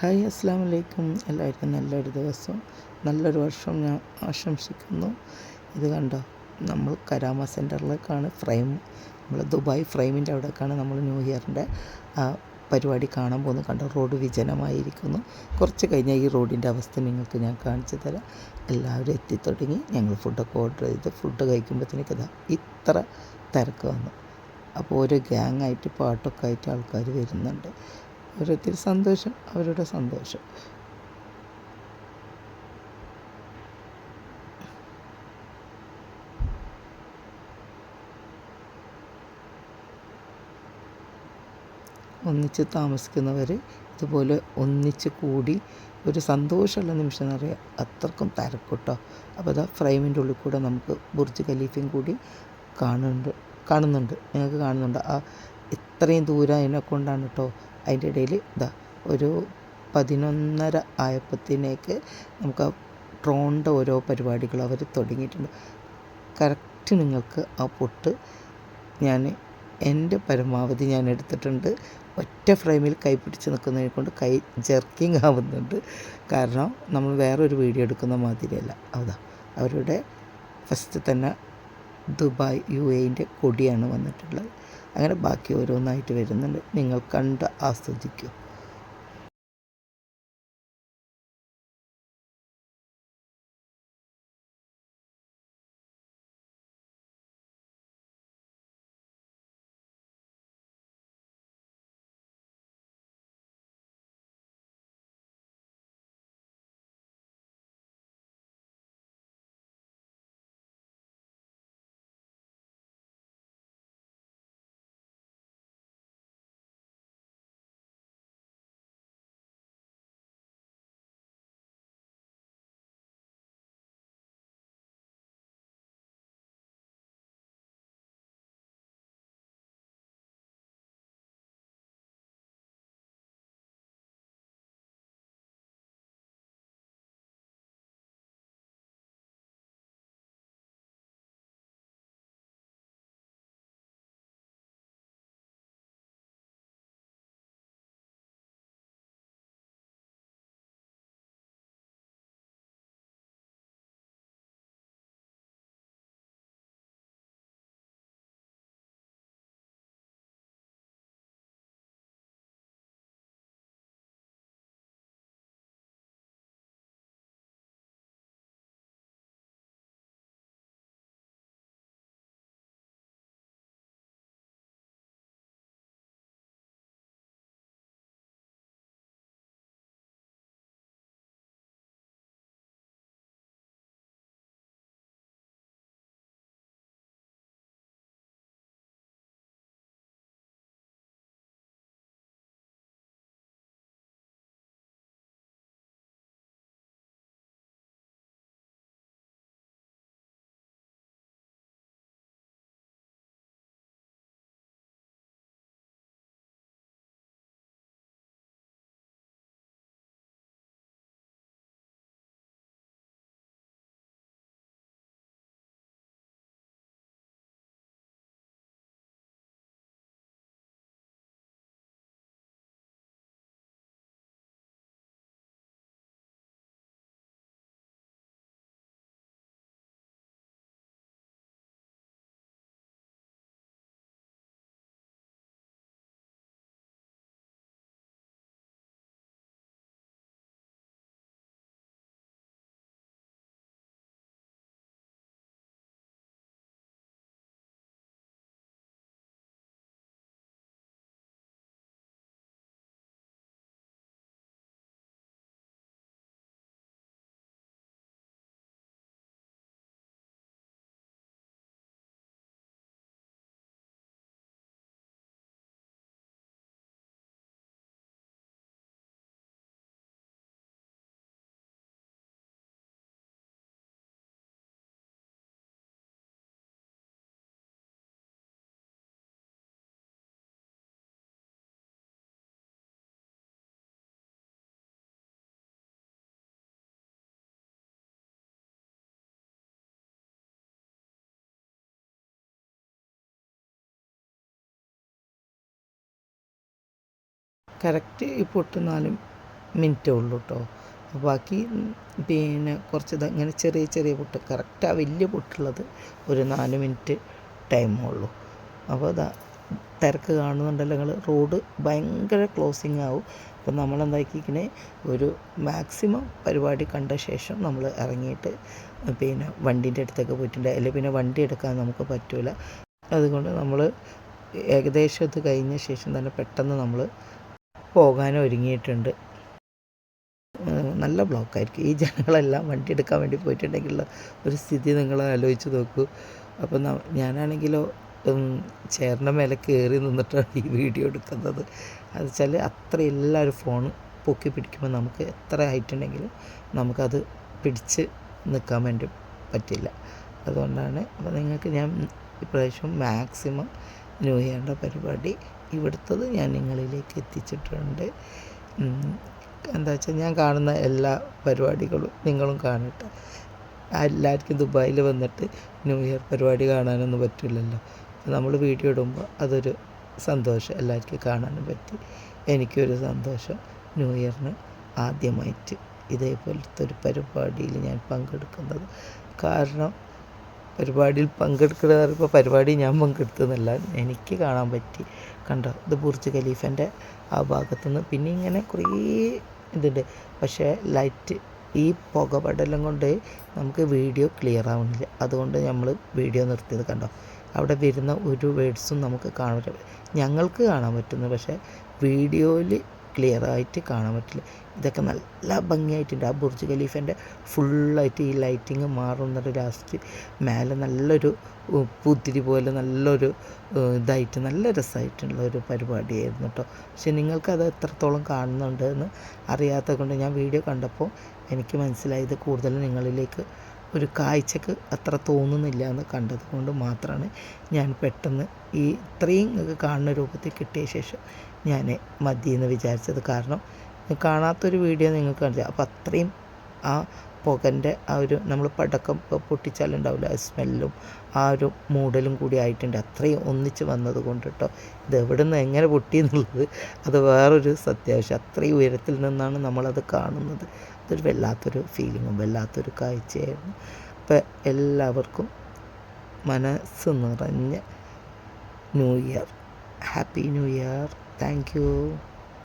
Hi അസ്സാം വലൈക്കും എല്ലാവർക്കും നല്ലൊരു ദിവസം നല്ലൊരു വർഷം ഞാൻ ആശംസിക്കുന്നു. ഇത് കണ്ടോ നമ്മൾ കരാമ സെന്ററിലേക്കാണ് ഫ്രെയിം നമ്മൾ ദുബായ് ഫ്രെയിമിന്റെ അവിടേക്കാണ് നമ്മൾ ന്യൂ ഇയറിന്റെ പരിപാടി കാണാൻ പോകുന്നത്. കണ്ടോ റോഡ് വിജനമായിരിക്കുന്നു. കുറച്ച് കഴിഞ്ഞാൽ ഈ റോഡിന്റെ അവസ്ഥ നിങ്ങൾക്ക് ഞാൻ കാണിച്ചു തരാം. എല്ലാവരും എത്തിത്തുടങ്ങി ഞങ്ങൾ ഫുഡൊക്കെ ഓർഡർ ചെയ്ത് ഫുഡ് കഴിക്കുമ്പോഴത്തേക്ക് ഇതാ ഇത്ര തിരക്ക് വന്നു. അപ്പോൾ ഒരു ഗ്യാങ് ആയിട്ട് പാട്ടൊക്കെ ആയിട്ട് ആൾക്കാർ വരുന്നുണ്ട്. ഓരോരുത്തർ സന്തോഷം അവരുടെ സന്തോഷം. ഒന്നിച്ച് താമസിക്കുന്നവർ ഇതുപോലെ ഒന്നിച്ച് കൂടി ഒരു സന്തോഷമുള്ള നിമിഷം പറയുക അത്രക്കും തിരക്കുട്ടോ. അപ്പോൾ അതാ ഫ്രെയിമിന്റെ ഉള്ളിൽ കൂടെ നമുക്ക് ബുർജ് ഖലീഫയും കൂടി കാണുന്നുണ്ട് കാണുന്നുണ്ട്. നിങ്ങൾക്ക് കാണുന്നുണ്ട്. ആ ഇത്രയും ദൂരം അതിനെ കൊണ്ടാണ് കേട്ടോ അതിന്റെ ഇടയിൽ ഇതാ ഒരു പതിനൊന്നര ആയപ്പത്തിനേക്ക് നമുക്ക് ആ ഡ്രോണിന്റെ ഓരോ പരിപാടികൾ അവർ തുടങ്ങിയിട്ടുണ്ട്. കറക്റ്റ് നിങ്ങൾക്ക് ആ പൊട്ട് ഞാൻ എന്റെ പരമാവധി ഞാൻ എടുത്തിട്ടുണ്ട്. ഒറ്റ ഫ്രെയിമിൽ കൈ പിടിച്ച് നിൽക്കുന്നതിനെ കൊണ്ട് കൈ ജെർക്കിങ് ആവുന്നുണ്ട്. കാരണം നമ്മൾ വേറൊരു വീഡിയോ എടുക്കുന്ന മാതിരിയല്ല. അതാ അവരുടെ ഫസ്റ്റ് തന്നെ ദുബായ് യു എന്റെ കൊടിയാണ് വന്നിട്ടുള്ളത്. അങ്ങനെ ബാക്കി ഓരോന്നായിട്ട് വരുന്നുണ്ട്. നിങ്ങൾ കണ്ട് ആസ്വദിക്കൂ. കറക്റ്റ് ഇപ്പോൾ ഒട്ട് നാല് മിനിറ്റേ ഉള്ളൂ കേട്ടോ ബാക്കി ഉം, പിന്നെ കുറച്ച് ഇങ്ങനെ ചെറിയ ചെറിയ പൊട്ട് കറക്റ്റ് ആ വലിയ പൊട്ടുള്ളത് ഒരു നാല് മിനിറ്റ് ടൈമേ ഉള്ളൂ. അപ്പോൾ അതാ തിരക്ക് കാണുന്നുണ്ടല്ലോ നിങ്ങൾ റോഡ് ഭയങ്കര ക്ലോസിങ് ആവും. അപ്പം നമ്മൾ എന്താക്കിക്കണേ ഒരു മാക്സിമം പരിപാടി കണ്ട ശേഷം നമ്മൾ ഇറങ്ങിയിട്ട് പിന്നെ വണ്ടീന്റെ അടുത്തൊക്കെ പോയിട്ടുണ്ട്. അല്ലെങ്കിൽ പിന്നെ വണ്ടി എടുക്കാൻ നമുക്ക് പറ്റില്ല അതുകൊണ്ട് നമ്മൾ ഏകദേശം ഇത് കഴിഞ്ഞ ശേഷം തന്നെ പെട്ടെന്ന് നമ്മൾ പോകാൻ ഒരുങ്ങിയിട്ടുണ്ട് നല്ല ബ്ലോക്കായിരിക്കും. ഈ ജനങ്ങളെല്ലാം വണ്ടി എടുക്കാൻ വേണ്ടി പോയിട്ടുണ്ടെങ്കിലുള്ള ഒരു സ്ഥിതി നിങ്ങൾ ആലോചിച്ച് നോക്കൂ. അപ്പം ഞാനാണെങ്കിലോ ചേറിന്റെ മേലെ കയറി നിന്നിട്ടാണ് ഈ വീഡിയോ എടുക്കുന്നത്. അത് വെച്ചാൽ അത്ര എല്ലാവരും ഫോൺ പൊക്കി പിടിക്കുമ്പോൾ നമുക്ക് എത്ര ഹൈറ്റ് ഉണ്ടെങ്കിലും നമുക്കത് പിടിച്ച് നിൽക്കാൻ വേണ്ടി പറ്റില്ല. അതുകൊണ്ടാണ് അപ്പോൾ നിങ്ങൾക്ക് ഞാൻ ഇപ്രാവശ്യം മാക്സിമം ന്യൂ ഇയറിന്റെ പരിപാടി ഇവിടുത്തത് ഞാൻ നിങ്ങളിലേക്ക് എത്തിച്ചിട്ടുണ്ട്. എന്താ വെച്ചാൽ ഞാൻ കാണുന്ന എല്ലാ പരിപാടികളും നിങ്ങളും കാണട്ടെ. എല്ലാവർക്കും ദുബായിൽ വന്നിട്ട് ന്യൂ ഇയർ പരിപാടി കാണാനൊന്നും പറ്റില്ലല്ലോ. നമ്മൾ വീഡിയോ ഇടുമ്പോൾ അതൊരു സന്തോഷം എല്ലാവർക്കും കാണാനും പറ്റി. എനിക്കൊരു സന്തോഷം ന്യൂ ഇയറിന് ആദ്യമായിട്ട് ഇതേപോലത്തെ ഒരു പരിപാടിയിൽ ഞാൻ പങ്കെടുക്കുന്നത്. കാരണം പരിപാടിയിൽ പങ്കെടുക്കുക പരിപാടി ഞാൻ പങ്കെടുത്തതെന്നല്ല എനിക്ക് കാണാൻ പറ്റി. കണ്ടോ? ഇത് ബുർജ് ഖലീഫന്റെ ആ ഭാഗത്തുനിന്ന്. പിന്നെ ഇങ്ങനെ കുറേ ഇതുണ്ട്. പക്ഷേ ലൈറ്റ് ഈ പുകപടലം കൊണ്ട് നമുക്ക് വീഡിയോ ക്ലിയർ ആവുന്നില്ല. അതുകൊണ്ട് നമ്മൾ വീഡിയോ നിർത്തിയത് കണ്ടോ? അവിടെ വരുന്ന ഒരു വേർഡ്സും നമുക്ക് കാണാൻ ഞങ്ങൾക്ക് കാണാൻ പറ്റുന്നു. പക്ഷേ വീഡിയോയിൽ ക്ലിയർ ആയിട്ട് കാണാൻ പറ്റില്ല. ഇതൊക്കെ നല്ല ഭംഗിയായിട്ടുണ്ട്. ആ ബുർജ് ഖലീഫേന്റെ ഫുള്ളായിട്ട് ഈ ലൈറ്റിങ് മാറുന്നത് ലാസ്റ്റ് മേലെ നല്ലൊരു പുത്തിരി പോലെ നല്ലൊരു ഇതായിട്ട് നല്ല രസമായിട്ടുള്ള ഒരു പരിപാടിയായിരുന്നു കേട്ടോ. പക്ഷെ നിങ്ങൾക്കത് എത്രത്തോളം കാണുന്നുണ്ട് എന്ന് അറിയാത്തത് കൊണ്ട് ഞാൻ വീഡിയോ കണ്ടപ്പോൾ എനിക്ക് മനസ്സിലായത് കൂടുതൽ നിങ്ങളിലേക്ക് ഒരു കാഴ്ചക്ക് അത്ര തോന്നുന്നില്ല എന്ന് കണ്ടത് കൊണ്ട് മാത്രമാണ് ഞാൻ പെട്ടെന്ന് ഈ ഇത്രയും കാണുന്ന രൂപത്തിൽ കിട്ടിയ ശേഷം ഞാൻ മതി എന്ന് വിചാരിച്ചത് കാരണം കാണാത്തൊരു വീഡിയോ നിങ്ങൾക്ക് കാണിച്ചു അപ്പോൾ അത്രയും ആ പുകന്റെ ആ ഒരു നമ്മൾ പടക്കം പൊട്ടിച്ചാലുണ്ടാവില്ല. ആ സ്മെല്ലും ആ ഒരു മൂടലും കൂടി ആയിട്ടുണ്ട്. അത്രയും ഒന്നിച്ച് വന്നത് കൊണ്ട് കേട്ടോ ഇത് എവിടെ നിന്ന് എങ്ങനെ പൊട്ടി എന്നുള്ളത് അത് വേറൊരു സത്യാവശ്യം. അത്രയും ഉയരത്തിൽ നിന്നാണ് നമ്മളത് കാണുന്നത്. അതൊരു വല്ലാത്തൊരു ഫീലിങ്ങും വല്ലാത്തൊരു കാഴ്ചയായിരുന്നു. അപ്പോൾ എല്ലാവർക്കും മനസ്സ് നിറഞ്ഞ new year happy new year thank you